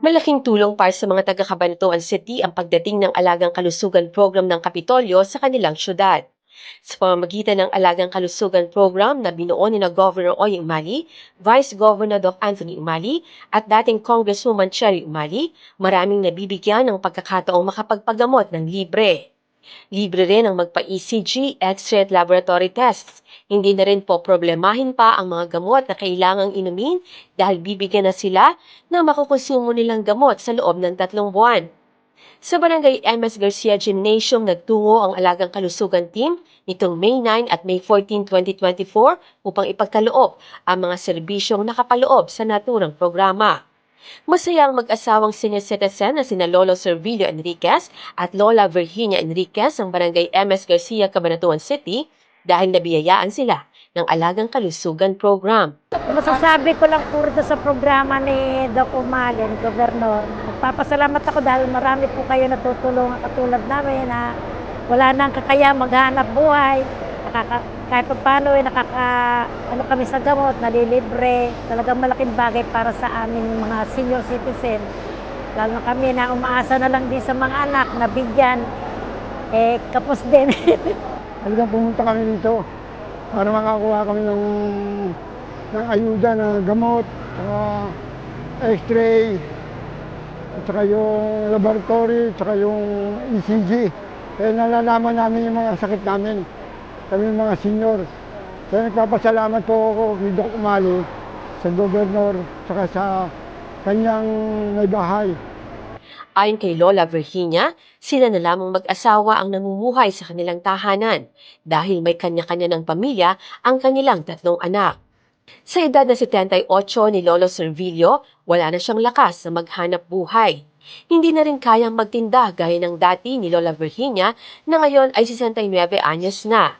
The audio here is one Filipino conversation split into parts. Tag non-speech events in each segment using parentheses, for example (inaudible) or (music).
Malaking tulong para sa mga taga Cabanatuan City ang pagdating ng Alagang Kalusugan Program ng Kapitolyo sa kanilang syudad. Sa pamamagitan ng Alagang Kalusugan Program na binuo ni na Governor Oy Umali, Vice Governor Doc Anthony Umali at dating Congresswoman Cherry Umali, maraming nabibigyan ng pagkakataong makapagpagamot ng libre. Libre rin ang magpa-ECG, X-ray at laboratory tests. Hindi na rin po problemahin pa ang mga gamot na kailangang inumin dahil bibigyan na sila ng makukonsumo nilang gamot sa loob ng tatlong buwan. Sa barangay MS Garcia Gymnasium, nagtungo ang Alagang Kalusugan Team nitong May 9 at May 14, 2024 upang ipagkaloob ang mga serbisyong nakapaloob sa naturang programa. Masaya ang mag-asawang senior citizen na sina Lolo Servilio Enriquez at Lola Virginia Enriquez ng barangay MS Garcia, Cabanatuan City dahil nabiyayaan sila ng Alagang Kalusugan Program. Masasabi ko lang po sa programa ni Doc Umali, ni Governor. Magpapasalamat ako dahil marami po kayo natutulungan katulad namin na wala nang kakaya maghanap buhay. Nakaka, kahit pa paano eh, nakaka, ano kami sa gamot, nalilibre. Talagang malaking bagay para sa amin mga senior citizen. Lalo kami na umaasa na lang din sa mga anak na bigyan. Eh, kapos din. (laughs) Talagang pumunta kami dito para makakuha kami ng, ng ayuda na gamot, saka x-ray, at saka yung laboratory, saka yung ECG. Kaya nalalaman namin yung mga sakit namin, kami yung mga senior. Kaya nagpapasalamat po ako kay Doc Umali, sa gobernador, saka sa kanyang may bahay. Ayon kay Lola Virginia, sila na lamang mag-asawa ang namumuhay sa kanilang tahanan dahil may kanya-kanya ng pamilya ang kanilang tatlong anak. Sa edad na 78 ni Lolo Servilio, wala na siyang lakas na maghanap buhay. Hindi na rin kayang magtinda gaya ng dati ni Lola Virginia na ngayon ay 69 anyos na.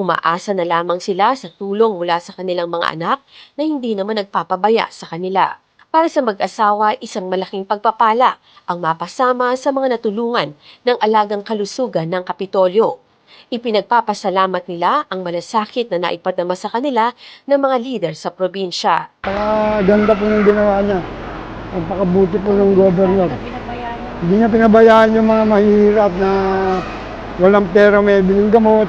Umaasa na lamang sila sa tulong mula sa kanilang mga anak na hindi naman nagpapabaya sa kanila. Para sa mag-asawa, isang malaking pagpapala ang mapasama sa mga natulungan ng alagang kalusugan ng Kapitolyo. Ipinagpapasalamat nila ang malasakit na naipadama sa kanila ng mga leader sa probinsya. Napakaganda po ng ginawa niya. Napakabuti po ng niyo. Hindi niya pinabayaan yung mga mahirap na walang pera may biling gamot.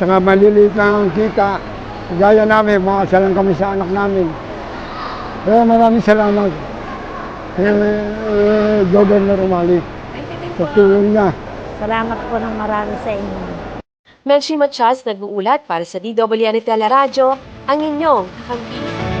Saka maliliit na ang kita. Gaya namin, makasalang kami sa anak namin. Kaya maraming salamat. Kaya eh, Governor Umali sa tulong niya. Salamat po ng marami sa inyo. Menshi Machas nag-uulat para sa DWN Teleradyo, ang inyong kakampi.